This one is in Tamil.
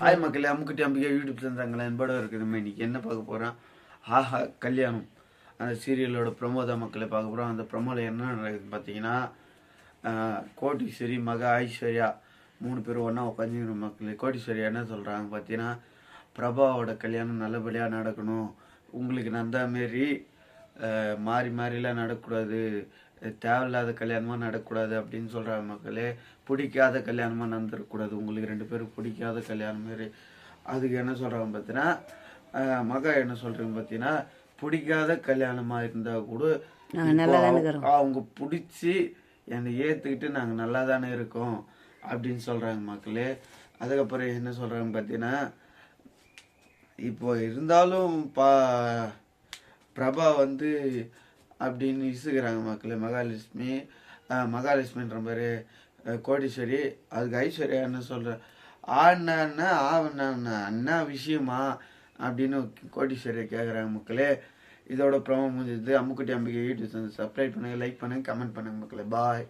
ஹாய் மக்களே அம்முக்குட்டி அம்பிகா யூடியூப் சேர்ந்தாங்களா என்போட இருக்குது. நம்ம இன்னைக்கு என்ன பார்க்க போகிறோம் ஆஹா கல்யாணம். அந்த சீரியலோட பிரமோதா தான் மக்களை பார்க்க போகிறோம் அந்த ப்ரொமோவில் என்ன நடக்குதுன்னு பார்த்தீங்கன்னா கோட்டீஸ்வரி மக ஐஸ்வர்யா மூணு பேரும் ஒன்றா உட்காந்துக்கணும் மக்களே. கோட்டீஸ்வரியா என்ன சொல்கிறாங்க பார்த்தீங்கன்னா பிரபாவோட கல்யாணம் நல்லபடியாக நடக்கணும். உங்களுக்கு நந்தா மாரி மாறி மாறிலாம் நடக்கக்கூடாது. தேவையில்லாத கல்யாணமாக நடக்கக்கூடாது அப்படின்னு சொல்கிறாங்க மக்களே. பிடிக்காத கல்யாணமாக நடந்துடக்கூடாது உங்களுக்கு ரெண்டு பேரும் பிடிக்காத கல்யாணம் மாரி அதுக்கு என்ன சொல்கிறாங்க பார்த்தீங்கன்னா மகா என்ன சொல்கிறீங்க பார்த்தீங்கன்னா பிடிக்காத கல்யாணமாக இருந்தால் கூட அவங்க பிடிச்சி என்னை ஏற்றுக்கிட்டு நாங்கள் நல்லா தானே இருக்கோம் அப்படின்னு சொல்கிறாங்க மக்களே. அதுக்கப்புறம் என்ன சொல்கிறாங்க பார்த்தீங்கன்னா இப்போ இருந்தாலும் பா பிரபா வந்து அப்படின்னு இசுக்கிறாங்க மக்களே மகாலட்சுமி மகாலட்சுமின்ற மாதிரி கோடீஸ்வரி அதுக்கு ஐஸ்வர்யா என்ன சொல்ற ஆனா ஆவண்ணா அண்ணா விஷயமா அப்படின்னு கோடீஸ்வரியை கேட்குறாங்க மக்களே. இதோட ப்ரோமோ முடிஞ்சது. அம்முக்குட்டி அம்பிகை யூடியூப் சப்ஸ்கிரைப் பண்ணுங்க லைக் பண்ணுங்க கமெண்ட் பண்ணுங்கள் மக்களே. பாய்